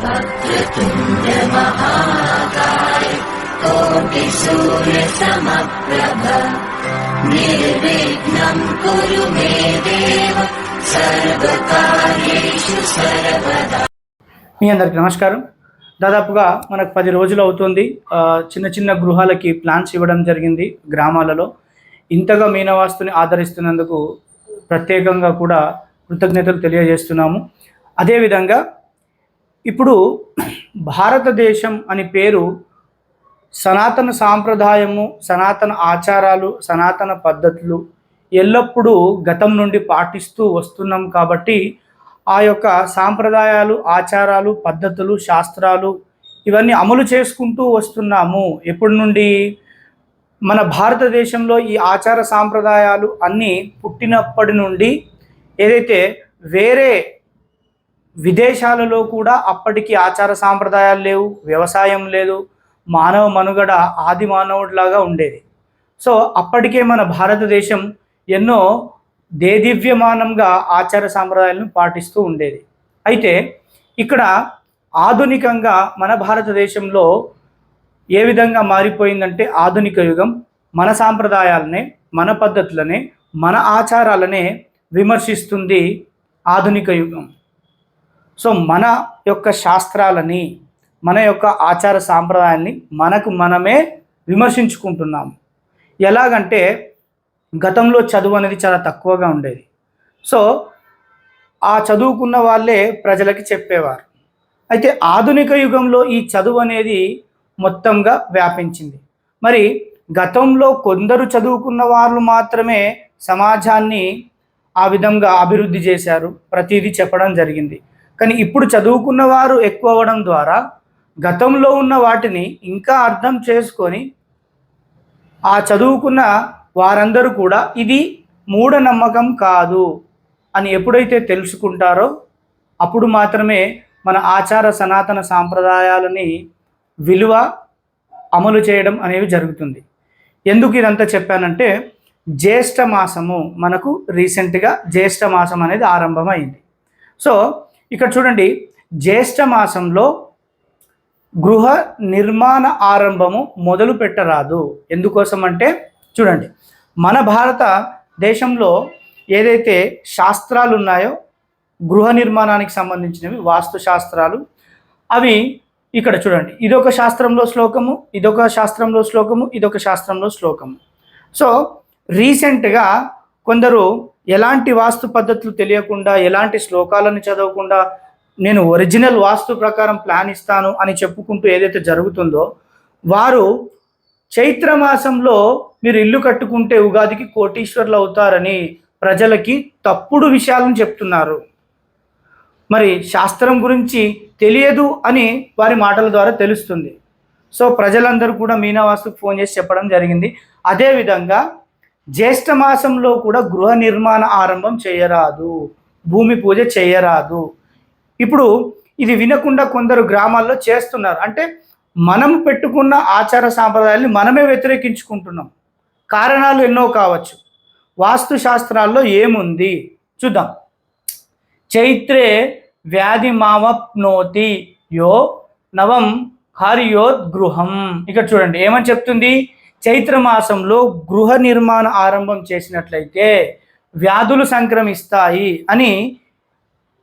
वक्रतुण्ड महाकाय कोटिसूर्यसमप्रभ निर्विघ्नम् कुरु मे देव सर्वकार्येषु सर्वदा మీ అందరికి నమస్కారం దాదాపుగా మనకు పది రోజులు అవుతుంది ఆ, చిన్న చిన్న గృహాలకి ప్లాన్స్ ఇవ్వడం జరిగింది గ్రామాలలో ఇంతగా మీనవాస్తుని ఆదరిస్తున్నందుకు ప్రత్యేకంగా కూడా కృతజ్ఞతలు తెలియజేస్తున్నాము అదేవిధంగా ఇప్పుడు భారతదేశం అని పేరు సనాతన సాంప్రదాయము సనాతన ఆచారాలు సనాతన పద్ధతులు ఎల్లప్పుడూ గతం నుండి పాటిస్తూ వస్తున్నాం కాబట్టి ఆ యొక్క సాంప్రదాయాలు ఆచారాలు పద్ధతులు శాస్త్రాలు ఇవన్నీ అమలు చేసుకుంటూ వస్తున్నాము. ఎప్పటి నుండి? మన భారతదేశంలో ఈ ఆచార సాంప్రదాయాలు అన్నీ పుట్టినప్పటి నుండి ఏదైతే వేరే విదేశాలలో కూడా అప్పటికి ఆచార సాంప్రదాయాలు లేవు వ్యవసాయం లేదు మానవ మనుగడ ఆది మానవుడిలాగా ఉండేది. సో అప్పటికే మన భారతదేశం ఎన్నో దేదివ్యమానంగా ఆచార సాంప్రదాయాలను పాటిస్తూ ఉండేది. అయితే ఇక్కడ ఆధునికంగా మన భారతదేశంలో ఏ విధంగా మారిపోయిందంటే ఆధునిక యుగం మన సాంప్రదాయాలనే మన పద్ధతులనే మన ఆచారాలనే విమర్శిస్తుంది ఆధునిక యుగం. సో మన యొక్క శాస్త్రాలని మన యొక్క ఆచార సాంప్రదాయాన్ని మనకు మనమే విమర్శించుకుంటున్నాము ఎలాగంటే గతంలో చదువు అనేది చాలా తక్కువగా ఉండేది. సో ఆ చదువుకున్న వాళ్ళే ప్రజలకి చెప్పేవారు. అయితే ఆధునిక యుగంలో ఈ చదువు అనేది మొత్తంగా వ్యాపించింది. మరి గతంలో కొందరు చదువుకున్న వాళ్ళు మాత్రమే సమాజాన్ని ఆ విధంగా అభివృద్ధి చేశారు. ప్రతిదీ చెప్పడం జరిగింది. కానీ ఇప్పుడు చదువుకున్న వారు ఎక్కువ అవ్వడం ద్వారా గతంలో ఉన్న వాటిని ఇంకా అర్థం చేసుకొని ఆ చదువుకున్న వారందరూ కూడా ఇది మూఢనమ్మకం కాదు అని ఎప్పుడైతే తెలుసుకుంటారో అప్పుడు మాత్రమే మన ఆచార సనాతన సాంప్రదాయాలని విలువ అమలు చేయడం అనేవి జరుగుతుంది. ఎందుకు ఇదంతా చెప్పానంటే జ్యేష్ఠ మాసము మనకు రీసెంట్గా జ్యేష్ఠ మాసం అనేది ఆరంభమైంది. సో ఇక్కడ చూడండి జ్యేష్ఠ మాసంలో గృహ నిర్మాణ ఆరంభము మొదలు పెట్టరాదు. ఎందుకోసం అంటే చూడండి మన భారత దేశంలో ఏదైతే శాస్త్రాలు ఉన్నాయో గృహ నిర్మాణానికి సంబంధించినవి వాస్తు శాస్త్రాలు అవి ఇక్కడ చూడండి ఇదొక శాస్త్రంలో శ్లోకము ఇదొక శాస్త్రంలో శ్లోకము ఇదొక శాస్త్రంలో శ్లోకము. సో రీసెంట్గా కొందరు ఎలాంటి వాస్తు పద్ధతులు తెలియకుండా ఎలాంటి శ్లోకాలను చదవకుండా నేను ఒరిజినల్ వాస్తు ప్రకారం ప్లాన్ ఇస్తాను అని చెప్పుకుంటూ ఏదైతే జరుగుతుందో వారు చైత్ర మాసంలో మీరు ఇల్లు కట్టుకుంటే ఉగాదికి కోటీశ్వర్లు అవుతారని ప్రజలకి తప్పుడు విషయాలను చెప్తున్నారు. మరి శాస్త్రం గురించి తెలియదు అని వారి మాటల ద్వారా తెలుస్తుంది. సో ప్రజలందరూ కూడా మీనావాసుకు ఫోన్ చేసి చెప్పడం జరిగింది. అదేవిధంగా జ్యేష్ఠ మాసంలో కూడా గృహ నిర్మాణ ఆరంభం చేయరాదు భూమి పూజ చేయరాదు. ఇప్పుడు ఇది వినకుండా కొందరు గ్రామాల్లో చేస్తున్నారు. అంటే మనం పెట్టుకున్న ఆచార సాంప్రదాయాల్ని మనమే వ్యతిరేకించుకుంటున్నాం. కారణాలు ఎన్నో కావచ్చు. వాస్తు శాస్త్రాల్లో ఏముంది? చూద్దాం. చైత్రే వ్యాధి మావప్నోతి యో నవం హరియోద్ గృహం ఇక్కడ చూడండి ఏమని చెప్తుంది? చైత్ర మాసంలో గృహ నిర్మాణ ఆరంభం చేసినట్లయితే వ్యాధులు సంక్రమిస్తాయి అని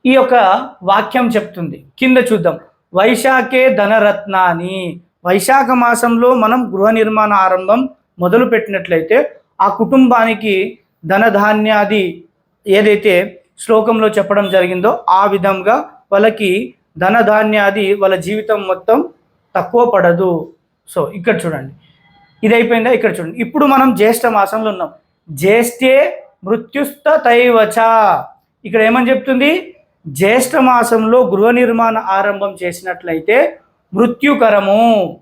ఈ యొక్క వాక్యం చెప్తుంది. కింద చూద్దాం. వైశాఖే ధనరత్నాని. వైశాఖ మాసంలో మనం గృహ నిర్మాణ ఆరంభం మొదలు పెట్టినట్లయితే ఆ కుటుంబానికి ధనధాన్యాది ఏదైతే శ్లోకంలో చెప్పడం జరిగిందో ఆ విధంగా వాళ్ళకి ధనధాన్యాది వాళ్ళ జీవితం మొత్తం తక్కువ పడదు. సో ఇక్కడ చూడండి. ఇది అయిపోయిందా ఇక్కడ చూడండి. ఇప్పుడు మనం జ్యేష్ఠ మాసంలో ఉన్నాం. జ్యేష్ఠే మృత్యుస్థ తైవచ. ఇక్కడ ఏమని చెప్తుంది? జ్యేష్ఠ మాసంలో గృహ నిర్మాణ ఆరంభం చేసినట్లయితే మృత్యుకరము.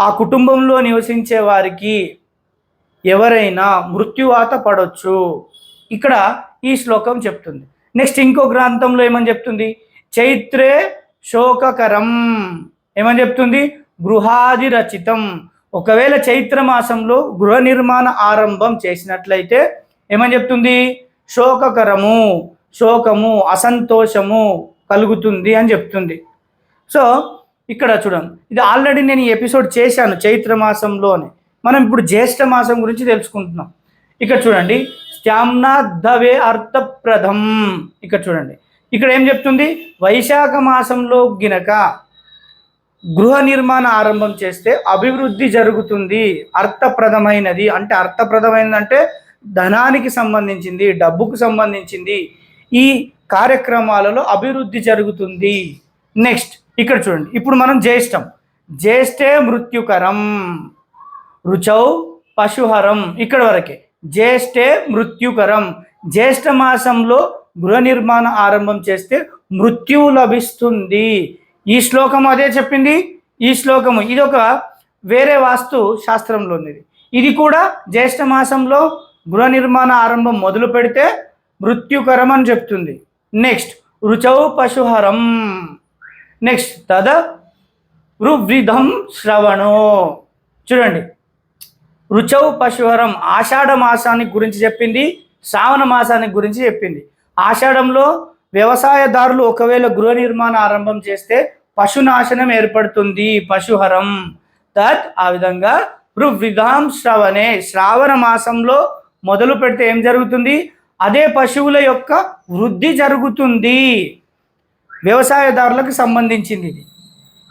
ఆ కుటుంబంలో నివసించే వారికి ఎవరైనా మృత్యువాత పడవచ్చు ఇక్కడ ఈ శ్లోకం చెప్తుంది. నెక్స్ట్ ఇంకో గ్రంథంలో ఏమని చెప్తుంది? చైత్రే శోకకరం. ఏమని చెప్తుంది? గృహాది రచితం ఒకవేళ చైత్ర మాసంలో గృహ నిర్మాణ ఆరంభం చేసినట్లయితే ఏమని చెప్తుంది? శోకకరము శోకము అసంతోషము కలుగుతుంది అని చెప్తుంది. సో ఇక్కడ చూడండి ఇది ఆల్రెడీ నేను ఈ ఎపిసోడ్ చేశాను చైత్ర మాసంలోనే. మనం ఇప్పుడు జ్యేష్ఠ మాసం గురించి తెలుసుకుంటున్నాం. ఇక్కడ చూడండి. శ్యామ్నాద్ధవే అర్థప్రదం. ఇక్కడ చూడండి. ఇక్కడ ఏం చెప్తుంది? వైశాఖ మాసంలో గినక గృహ నిర్మాణ ఆరంభం చేస్తే అభివృద్ధి జరుగుతుంది అర్థప్రదమైనది. అంటే అర్థప్రదమైనది అంటే ధనానికి సంబంధించింది డబ్బుకు సంబంధించింది ఈ కార్యక్రమాలలో అభివృద్ధి జరుగుతుంది. నెక్స్ట్ ఇక్కడ చూడండి. ఇప్పుడు మనం జ్యేష్టం జ్యేష్ఠే మృత్యుకరం. రుచౌ పశుహరం. ఇక్కడ వరకే. జ్యేష్ఠే మృత్యుకరం. జ్యేష్ఠ మాసంలో గృహ నిర్మాణ ఆరంభం చేస్తే మృత్యువు లభిస్తుంది. ఈ శ్లోకం అదే చెప్పింది. ఈ శ్లోకము ఇది ఒక వేరే వాస్తు శాస్త్రంలో ఉన్నది ఇది కూడా జ్యేష్ఠ మాసంలో గృహ నిర్మాణ ఆరంభం మొదలు పెడితే మృత్యుకరం అని చెప్తుంది. నెక్స్ట్ రుచౌ పశుహరం. నెక్స్ట్ తద రువృధం శ్రవణో. చూడండి. రుచౌ పశుహరం ఆషాఢ మాసానికి గురించి చెప్పింది శ్రావణ మాసానికి గురించి చెప్పింది. ఆషాఢంలో వ్యవసాయదారులు ఒకవేళ గృహ నిర్మాణ ఆరంభం చేస్తే పశునాశనం ఏర్పడుతుంది పశుహరం. తత్ ఆ విధంగా రువిధాం శ్రవణే. శ్రావణ మాసంలో మొదలు పెడితే ఏం జరుగుతుంది? అదే పశువుల యొక్క వృద్ధి జరుగుతుంది. వ్యవసాయదారులకు సంబంధించింది ఇది.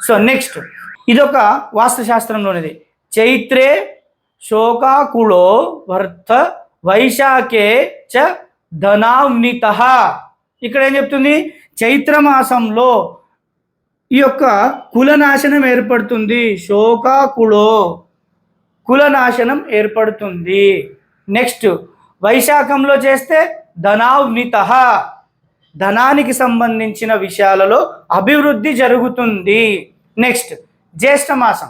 సో నెక్స్ట్ ఇదొక వాస్తుశాస్త్రంలోనిది. చైత్రే శోకాకుళో వర్త వైశాఖే చ ధనావ్నిత. ఇక్కడ ఏం చెప్తుంది? చైత్రమాసంలో ఈ యొక్క కులనాశనం ఏర్పడుతుంది. శోకాకులో కులనాశనం ఏర్పడుతుంది. నెక్స్ట్ వైశాఖంలో చేస్తే ధనావ్నిత. ధనానికి సంబంధించిన విషయాలలో అభివృద్ధి జరుగుతుంది. నెక్స్ట్ జ్యేష్ఠ మాసం.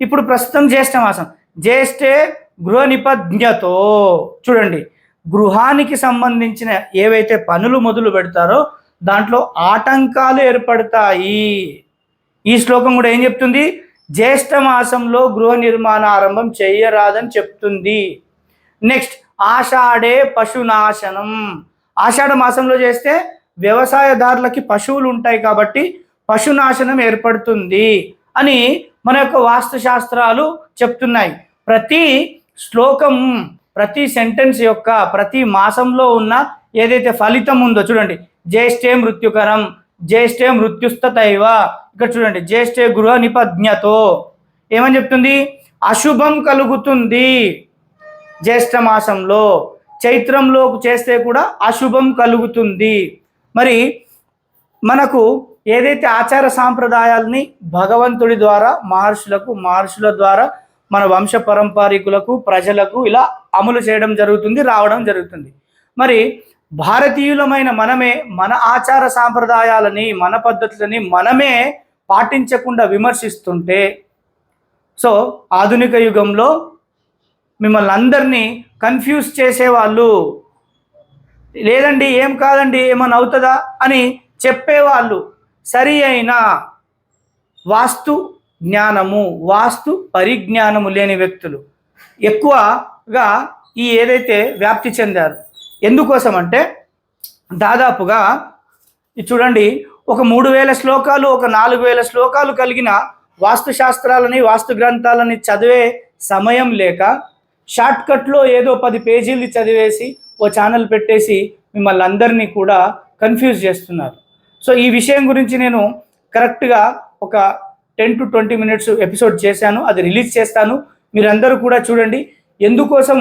ఇప్పుడు ప్రస్తుతం జ్యేష్ఠ మాసం. జ్యేష్ఠే గృహ నిపజ్ఞతో. చూడండి గృహానికి సంబంధించిన ఏవైతే పనులు మొదలు పెడతారో దాంట్లో ఆటంకాలు ఏర్పడతాయి. ఈ శ్లోకం కూడా ఏం చెప్తుంది? జ్యేష్ఠ మాసంలో గృహ నిర్మాణ ఆరంభం చేయరాదని చెప్తుంది. నెక్స్ట్ ఆషాఢే పశునాశనం. ఆషాఢ మాసంలో చేస్తే వ్యవసాయదారులకి పశువులు ఉంటాయి కాబట్టి పశునాశనం ఏర్పడుతుంది అని మన యొక్క వాస్తుశాస్త్రాలు చెప్తున్నాయి. ప్రతి శ్లోకం ప్రతి సెంటెన్స్ యొక్క ప్రతి మాసంలో ఉన్న ఏదైతే ఫలితం ఉందో చూడండి జ్యేష్ఠే మృత్యుకరం జ్యేష్ఠే మృత్యుస్తతైవ. ఇక్కడ చూడండి జ్యేష్ఠే గృహ నిపజ్ఞతో. ఏమని చెప్తుంది? అశుభం కలుగుతుంది జ్యేష్ఠ మాసంలో. చైత్రంలో చేస్తే కూడా అశుభం కలుగుతుంది. మరి మనకు ఏదైతే ఆచార సాంప్రదాయాల్ని భగవంతుడి ద్వారా మహర్షులకు మహర్షుల ద్వారా మన వంశ పరంపరికులకు ప్రజలకు ఇలా అమలు చేయడం జరుగుతుంది రావడం జరుగుతుంది. మరి భారతీయులమైన మనమే మన ఆచార సాంప్రదాయాలని మన పద్ధతులని మనమే పాటించకుండా విమర్శిస్తుంటే సో ఆధునిక యుగంలో మిమ్మల్ని అందరినీ కన్ఫ్యూజ్ చేసేవాళ్ళు లేదండి ఏం కాదండి ఏమైనా అవుతుందా? అని చెప్పేవాళ్ళు. సరి అయిన వాస్తు జ్ఞానము వాస్తు పరిజ్ఞానము లేని వ్యక్తులు. ఎక్కువగా ఈ ఏదైతే వ్యాప్తి చెందారు ఎందుకోసం అంటే దాదాపుగా ఇది చూడండి ఒక మూడు వేల శ్లోకాలు ఒక నాలుగు వేల శ్లోకాలు కలిగిన వాస్తు శాస్త్రాలని వాస్తు గ్రంథాలని చదివే సమయం లేక షార్ట్కట్లో ఏదో పది పేజీలు చదివేసి ఓ ఛానల్ పెట్టేసి మిమ్మల్ని అందరినీ కూడా కన్ఫ్యూజ్ చేస్తున్నారు. సో ఈ విషయం గురించి నేను కరెక్ట్గా ఒక ten to twenty minutes episode చేశాను అది రిలీజ్ చేస్తాను. మీరందరూ కూడా చూడండి. ఎందుకోసం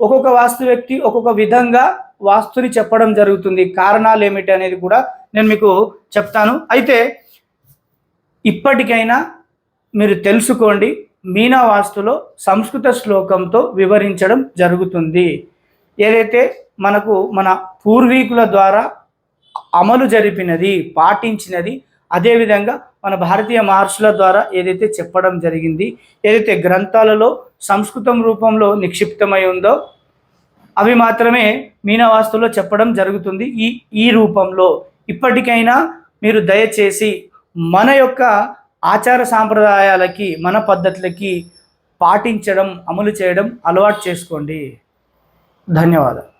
ఒక్కొక్క వాస్తు వ్యక్తి ఒక్కొక్క విధంగా వాస్తుని చెప్పడం జరుగుతుంది. కారణాలు ఏమిటి అనేది కూడా నేను మీకు చెప్తాను. అయితే ఇప్పటికైనా మీరు తెలుసుకోండి మీనా వాస్తులో సంస్కృత శ్లోకంతో వివరించడం జరుగుతుంది. ఏదైతే మనకు మన పూర్వీకుల ద్వారా అమలు జరిపినది పాటించినది అదేవిధంగా మన భారతీయ మహర్షుల ద్వారా ఏదైతే చెప్పడం జరిగింది ఏదైతే గ్రంథాలలో సంస్కృతం రూపంలో నిక్షిప్తమై ఉందో అవి మాత్రమే మీనవాస్తులో చెప్పడం జరుగుతుంది. ఈ ఈ రూపంలో ఇప్పటికైనా మీరు దయచేసి మన యొక్క ఆచార సాంప్రదాయాలకి మన పద్ధతులకి పాటించడం అమలు చేయడం అలవాటు చేసుకోండి. ధన్యవాదాలు.